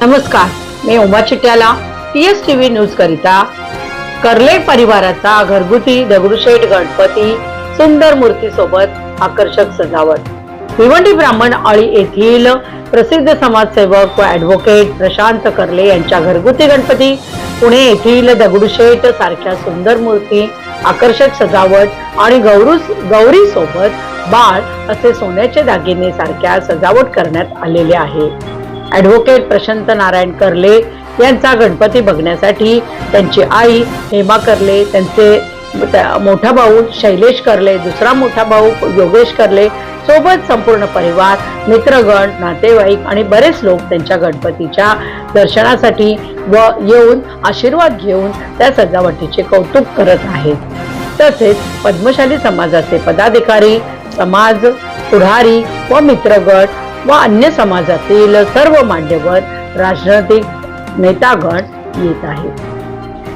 नमस्कार मी Uma Chityala T S T V news करिता कर्ले परिवाराचा घरगुती दगडूशेठ गणपती सुंदर मूर्ती सोबत आकर्षक सजावट. भिवंडी ब्राह्मण आळी येथील प्रसिद्ध समाजसेवक व ॲडव्होकेट प्रशांत कर्ले यांच्या घरगुती गणपती पुणे येथील दगडूशेठ सारख्या सुंदर मूर्ती आकर्षक सजावट आणि गौरू गौरी सोबत बाळ असे सोन्याचे दागिने सारख्या सजावट करण्यात आलेले आहे. ॲडव्होकेट प्रशांत नारायण कर्ले यांचा गणपती बघण्यासाठी त्यांची आई हेमा कर्ले त्यांचे मोठा भाऊ शैलेश कर्ले दुसरा मोठा भाऊ योगेश कर्ले. सोबत संपूर्ण परिवार मित्रगण नातेवाईक आणि बरेच लोक त्यांच्या गणपतीच्या दर्शनासाठी व येऊन आशीर्वाद घेऊन त्या सजावटीचे कौतुक करत आहेत. तसेच पद्मशाली समाजाचे पदाधिकारी समाज पुढारी व मित्रगट व अन्य समाजातील सर्व मान्यवर राजनैतिक नेतागण येत आहेत.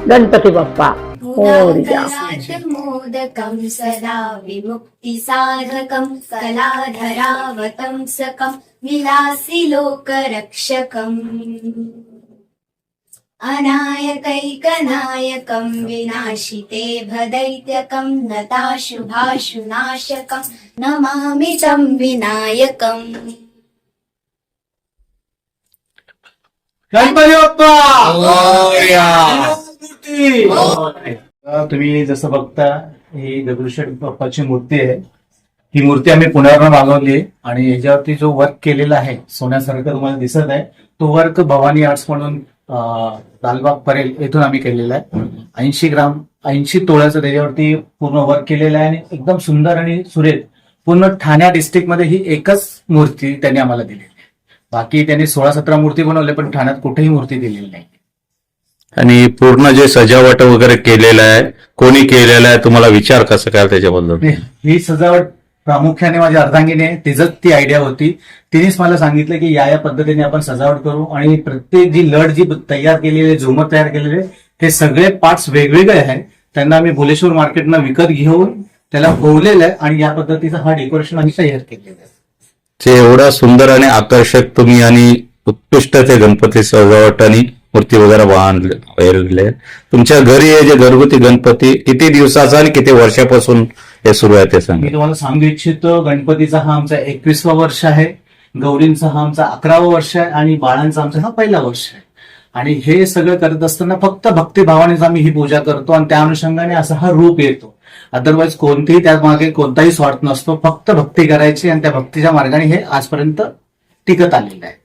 गणपती बाप्पा मोदकं मोदकं सदा विमुक्तिसाधकं कलाधरावतं सकं विलासि लोकरक्षकम् अनायकैकनायकं विनाशिते भदैत्यकं नताशुभाशुनाशकं नमामि तं विनायकम्। गणपती! बाप्पा तुम्ही जसं बघता ही दगडूशेठ बाप्पाची मूर्ती आहे. ही मूर्ती आम्ही पुण्यावरून मागवली आणि ह्याच्यावरती जो वर्क केलेला आहे सोन्यासारखं तुम्हाला दिसत आहे तो वर्क भवानी आर्ट्स म्हणून लालबाग परेल येथून आम्ही केलेला आहे. ऐंशी ग्राम ऐंशी तोळ्याचं त्याच्यावरती पूर्ण वर्क केलेलं आहे आणि एकदम सुंदर आणि सुरेख पूर्ण ठाण्या डिस्ट्रिक्टमध्ये ही एकच मूर्ती त्यांनी आम्हाला आहे. बाकी त्यांनी सोळा सतरा मूर्ती बनवल्या पण ठाण्यात कुठेही मूर्ती दिलेली नाही. आणि पूर्ण जे सजावट वगैरे केलेलं आहे कोणी केलेलं आहे तुम्हाला विचार कसं काय त्याच्याबद्दल? ही सजावट प्रामुख्याने माझ्या अर्धांगीने तिचंच ती आयडिया होती. तिनेच मला सांगितलं की या या पद्धतीने आपण सजावट करू आणि प्रत्येक जी लढ जी तयार केलेली आहे झुमर तयार केलेले हे सगळे पार्ट्स वेगवेगळे आहेत. त्यांना आम्ही भुलेश्वर मार्केटनं विकत घेऊन त्याला ओवलेलं आहे आणि या पद्धतीचं हा डेकोरेशन आम्ही तयार केलेलं आहे. जे एवढा सुंदर आणि आकर्षक तुम्ही आणि उत्कृष्ट ते गणपती सजावट आणि मूर्ती वगैरे बांधले दिले तुमच्या घरी हे जे घरगुती गणपती किती दिवसाचा आणि किती वर्षापासून हे सुरू आहे ते सांग. मी तुम्हाला सांगू इच्छितो गणपतीचा हा आमचा एकवीसवा वर्ष आहे. गौरींचा हा आमचा अकरावा वर्ष आहे आणि बाळांचा आमचा हा पहिला वर्ष आहे. आणि हे सगळं करत असताना फक्त भक्तिभावानेच आम्ही ही पूजा करतो आणि त्या अनुषंगाने असा हा रूप येतो. अदरवाईज कोणतेही त्यामागे कोणताही स्वार्थ नसतो. फक्त भक्ती करायची आणि त्या भक्तीच्या मार्गाने हे आजपर्यंत टिकत आलेलं आहे.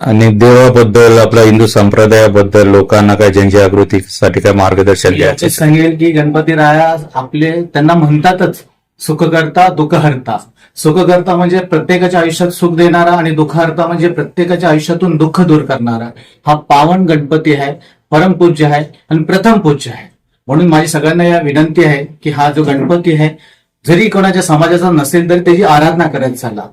आणि देवाबद्दल आपल्या हिंदू संप्रदायाबद्दल लोकांना काय जनजागृतीसाठी काय मार्गदर्शन द्यायचं सांगेल की गणपती राया आपले त्यांना म्हणतातच सुख करता दुःख हरता. सुख करता म्हणजे प्रत्येकाच्या आयुष्यात सुख देणारा आणि दुःख हरता म्हणजे प्रत्येकाच्या आयुष्यातून दुःख दूर करणारा. हा पावन गणपती आहे परमपूज्य आहे आणि प्रथम पूज्य आहे. म्हणून माझी सगळ्यांना या विनंती आहे की हा जो गणपती आहे जरी कोणाच्या समाजाचा नसेल तरी त्याची आराधना करत चाला.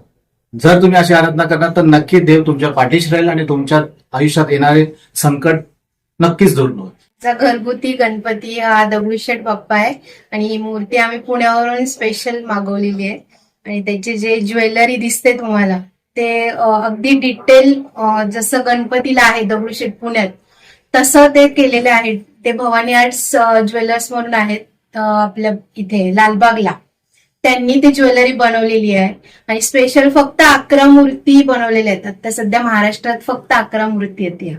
जर तुम्ही अशी आराधना करणार तर नक्की देव तुमच्या पाठीशी राहील आणि तुमच्या आयुष्यात येणारे संकट नक्कीच दूर होईल. घरगुती गणपती हा दगडूशेठ बाप्पा आहे आणि ही मूर्ती आम्ही पुण्यावरून स्पेशल मागवलेली आहे. आणि त्याचे जे ज्वेलरी दिसते तुम्हाला ते अगदी डिटेल जसं गणपतीला आहे दगडूशेठ पुण्यात तसं ते केलेले आहे. ते भवानी आर्ट्स ज्वेलर्स म्हणून आहेत. आपल्या इथे लालबागला. त्यांनी ती ज्वेलरी बनवलेली आहे. आणि स्पेशल फक्त अकरा मूर्ती बनवलेल्या आहेत. आता सध्या महाराष्ट्रात फक्त अकरा मूर्ती आहेत या.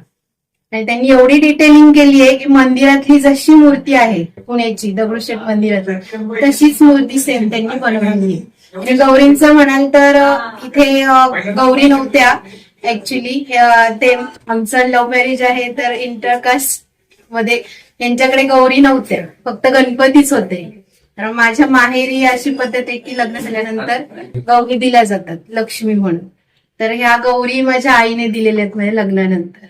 आणि त्यांनी एवढी डिटेलिंग केली आहे की मंदिरातली जशी मूर्ती आहे पुण्याची दगडूशेठ मंदिरात तशीच मूर्ती सेम त्यांनी बनवलेली आहे. म्हणजे गौरींचं म्हणाल तर इथे गौरी नव्हत्या ऍक्च्युली ते आमचं लव्ह मॅरेज आहे तर इंटरकास्ट मध्ये यांच्याकडे गौरी नव्हत्या फक्त गणपतीच होते. तर माझ्या माहेरी अशी पद्धत आहे की लग्न झाल्यानंतर गौरी दिल्या जातात लक्ष्मी म्हणून. तर ह्या गौरी माझ्या आईने दिलेल्या आहेत माझ्या लग्नानंतर.